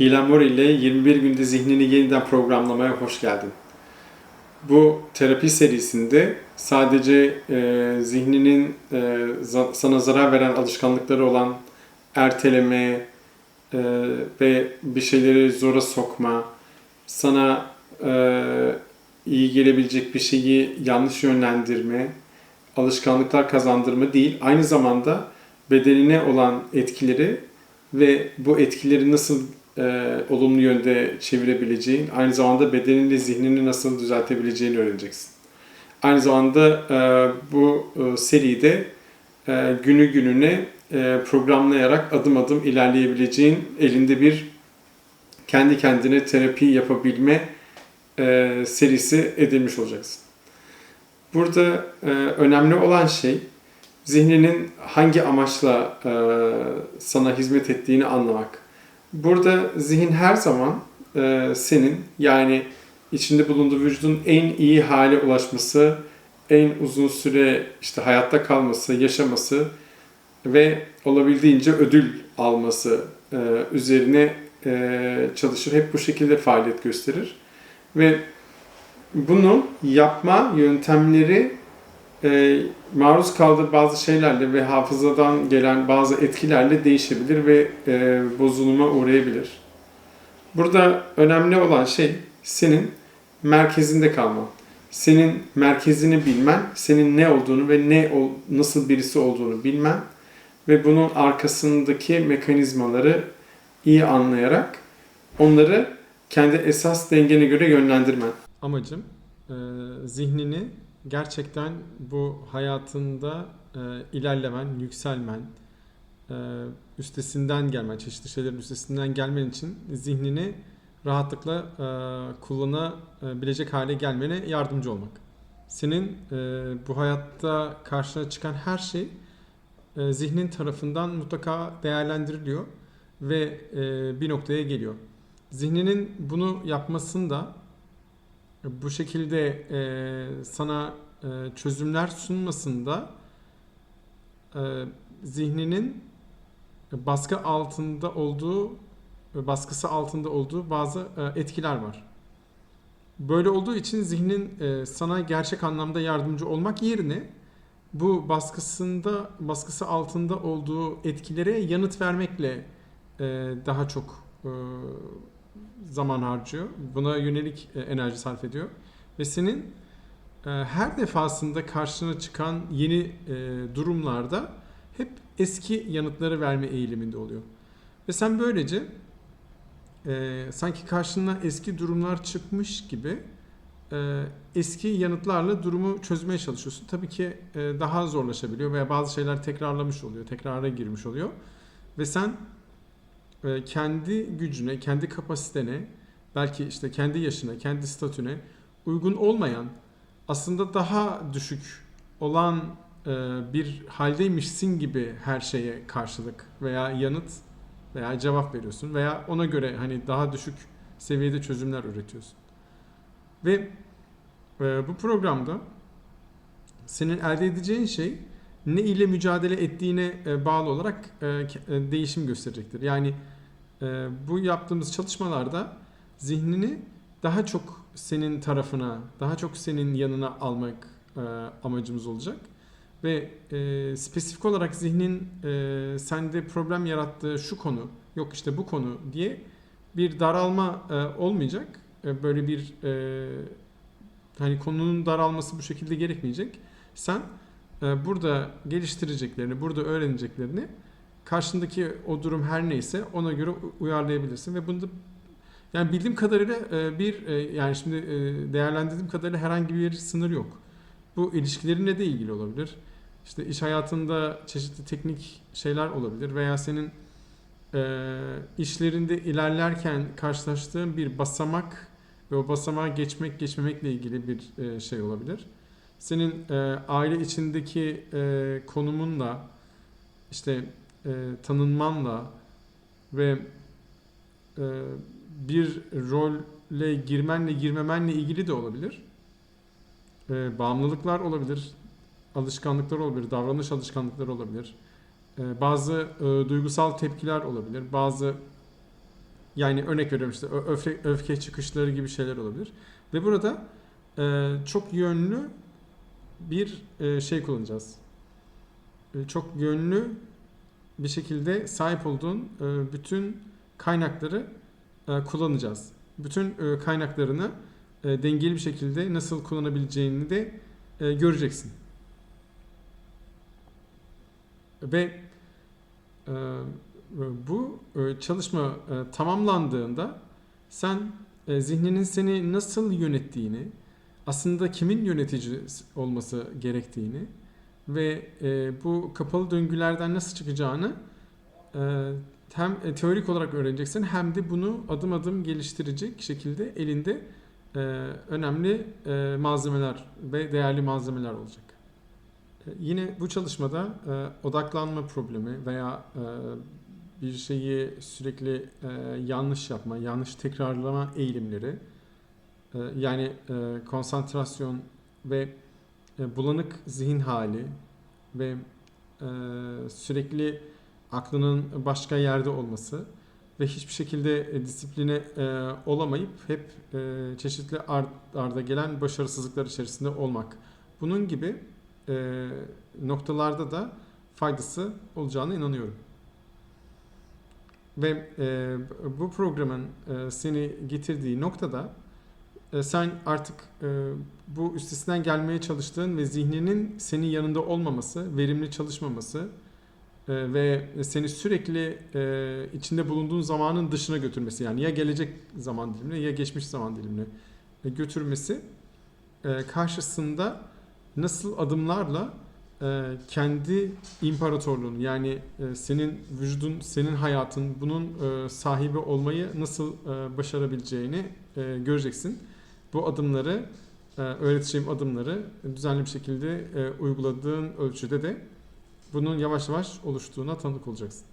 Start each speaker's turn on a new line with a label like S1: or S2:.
S1: Hilal ile 21 günde zihnini yeniden programlamaya hoş geldin. Bu terapi serisinde sadece e, zihninin e, za- sana zarar veren alışkanlıkları olan erteleme e, ve bir şeyleri zora sokma, sana e, iyi gelebilecek bir şeyi yanlış yönlendirme, alışkanlıklar kazandırma değil, aynı zamanda bedenine olan etkileri ve bu etkileri nasıl e, olumlu yönde çevirebileceğin, aynı zamanda bedenini, zihnini nasıl düzeltebileceğini öğreneceksin. Aynı zamanda e, bu e, seride e, günü gününe e, programlayarak adım adım ilerleyebileceğin elinde bir kendi kendine terapi yapabilme e, serisi edilmiş olacaksın. Burada e, önemli olan şey zihninin hangi amaçla e, sana hizmet ettiğini anlamak. Burada zihin her zaman e, senin yani içinde bulunduğu vücudun en iyi hale ulaşması, en uzun süre işte hayatta kalması, yaşaması ve olabildiğince ödül alması e, üzerine e, çalışır. Hep bu şekilde faaliyet gösterir. Ve bunu yapma yöntemleri e, maruz kaldığı bazı şeylerle ve hafızadan gelen bazı etkilerle değişebilir ve e, bozuluma uğrayabilir. Burada önemli olan şey senin merkezinde kalman. Senin merkezini bilmen, senin ne olduğunu ve ne nasıl birisi olduğunu bilmen ve bunun arkasındaki mekanizmaları iyi anlayarak onları kendi esas dengene göre yönlendirmen. Amacım e, zihnini gerçekten bu hayatında e, ilerlemen, yükselmen, e, üstesinden gelmen, çeşitli şeylerin üstesinden gelmen için zihnini rahatlıkla e, kullanabilecek hale gelmene yardımcı olmak. Senin e, bu hayatta karşına çıkan her şey e, zihnin tarafından mutlaka değerlendiriliyor ve e, bir noktaya geliyor. Zihninin bunu yapmasında bu şekilde e, sana e, çözümler sunmasında e, zihninin baskı altında olduğu baskısı altında olduğu bazı e, etkiler var. Böyle olduğu için zihnin e, sana gerçek anlamda yardımcı olmak yerine bu baskısında baskısı altında olduğu etkilere yanıt vermekle e, daha çok e, zaman harcıyor. Buna yönelik e, enerji sarf ediyor. Ve senin e, her defasında karşına çıkan yeni e, durumlarda hep eski yanıtları verme eğiliminde oluyor. Ve sen böylece e, sanki karşına eski durumlar çıkmış gibi e, eski yanıtlarla durumu çözmeye çalışıyorsun. Tabii ki e, daha zorlaşabiliyor veya bazı şeyler tekrarlamış oluyor, tekrara girmiş oluyor. Ve sen kendi gücüne, kendi kapasitene, belki işte kendi yaşına, kendi statüne uygun olmayan, aslında daha düşük olan e, bir haldeymişsin gibi her şeye karşılık veya yanıt veya cevap veriyorsun veya ona göre hani daha düşük seviyede çözümler üretiyorsun. Ve e, bu programda senin elde edeceğin şey ne ile mücadele ettiğine e, bağlı olarak değişim gösterecektir. Yani e, bu yaptığımız çalışmalarda zihnini daha çok senin tarafına, daha çok senin yanına almak e, amacımız olacak. Ve e, spesifik olarak zihnin e, sende problem yarattığı şu konu, yok işte bu konu diye bir daralma e, olmayacak. E, böyle bir e, hani konunun daralması bu şekilde gerekmeyecek. Sen e, burada geliştireceklerini, burada öğreneceklerini karşındaki o durum her neyse ona göre uyarlayabilirsin ve bunda yani bildiğim kadarıyla e, bir e, yani şimdi e, değerlendirdiğim kadarıyla herhangi bir sınır yok. Bu ilişkilerinle de ilgili olabilir. İşte iş hayatında çeşitli teknik şeyler olabilir veya senin işlerinde ilerlerken karşılaştığın bir basamak ve o basamağa geçmek geçmemekle ilgili bir şey olabilir. Senin aile içindeki konumunla işte e, tanınmanla ve e, bir role girmenle girmemenle ilgili de olabilir. E, bağımlılıklar olabilir, alışkanlıklar olabilir, davranış alışkanlıkları olabilir. E, bazı e, duygusal tepkiler olabilir, bazı Yani örnek veriyorum işte öfke, öfke çıkışları gibi şeyler olabilir. Ve burada e, çok yönlü bir e, şey kullanacağız. E, çok yönlü bir şekilde sahip olduğun e, bütün kaynakları e, kullanacağız. Bütün e, kaynaklarını dengeli bir şekilde nasıl kullanabileceğini de göreceksin. Ve bu çalışma tamamlandığında sen zihninin seni nasıl yönettiğini, aslında kimin yönetici olması gerektiğini ve e, bu kapalı döngülerden nasıl çıkacağını e, hem e, teorik olarak öğreneceksin hem de bunu adım adım geliştirecek şekilde elinde e, önemli e, malzemeler ve değerli malzemeler olacak. E, Yine bu çalışmada e, odaklanma problemi veya e, bir şeyi sürekli e, yanlış yapma, yanlış tekrarlama eğilimleri, e, yani e, konsantrasyon ve e, bulanık zihin hali ve e, sürekli aklının başka yerde olması ve hiçbir şekilde e, disipline e, olamayıp hep e, çeşitli ard arda gelen başarısızlıklar içerisinde olmak. Bunun gibi e, noktalarda da faydası olacağına inanıyorum. Ve e, bu programın e, seni getirdiği noktada e, sen artık e, bu üstesinden gelmeye çalıştığın ve zihninin senin yanında olmaması, verimli çalışmaması e, ve seni sürekli e, içinde bulunduğun zamanın dışına götürmesi yani ya gelecek zaman dilimine ya geçmiş zaman dilimine götürmesi karşısında nasıl adımlarla kendi imparatorluğunu yani senin vücudun, senin hayatın bunun sahibi olmayı nasıl başarabileceğini e, göreceksin. Bu adımları, e, öğreteceğim adımları düzenli bir şekilde e, uyguladığın ölçüde de bunun yavaş yavaş oluştuğuna tanık olacaksın.